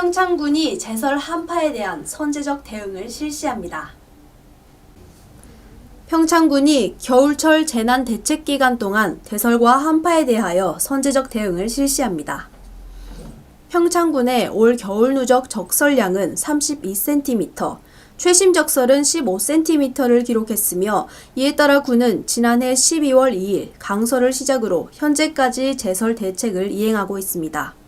평창군이 제설 한파에 대한 선제적 대응을 실시합니다. 평창군이 겨울철 재난 대책 기간 동안 대설과 한파에 대하여 선제적 대응을 실시합니다. 평창군의 올 겨울 누적 적설량은 32cm, 최심 적설은 15cm를 기록했으며 이에 따라 군은 지난해 12월 2일 강설을 시작으로 현재까지 제설 대책을 이행하고 있습니다.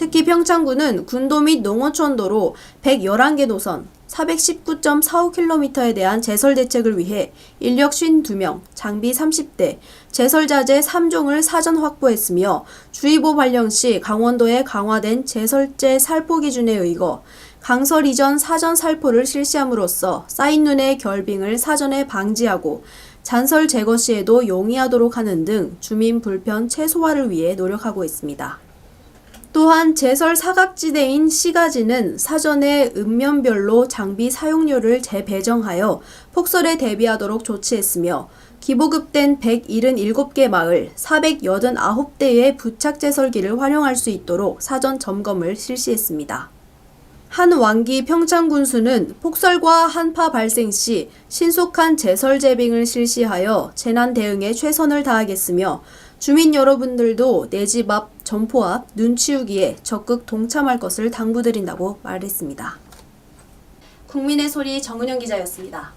특히 평창군은 군도 및 농어촌도로 111개 노선 419.45km에 대한 제설 대책을 위해 인력 52명, 장비 30대, 제설 자재 3종을 사전 확보했으며 주의보 발령 시 강원도에 강화된 제설제 살포 기준에 의거 강설 이전 사전 살포를 실시함으로써 쌓인 눈의 결빙을 사전에 방지하고 잔설 제거 시에도 용이하도록 하는 등 주민 불편 최소화를 위해 노력하고 있습니다. 또한 제설 사각지대인 시가지는 사전에 읍면별로 장비 사용료를 재배정하여 폭설에 대비하도록 조치했으며 기보급된 177개 마을 489대의 부착 제설기를 활용할 수 있도록 사전 점검을 실시했습니다. 한 왕기 평창군수는 폭설과 한파 발생 시 신속한 제설 제빙을 실시하여 재난 대응에 최선을 다하겠으며 주민 여러분들도 내 집 앞, 점포 앞, 눈 치우기에 적극 동참할 것을 당부드린다고 말했습니다. 국민의 소리 정은영 기자였습니다.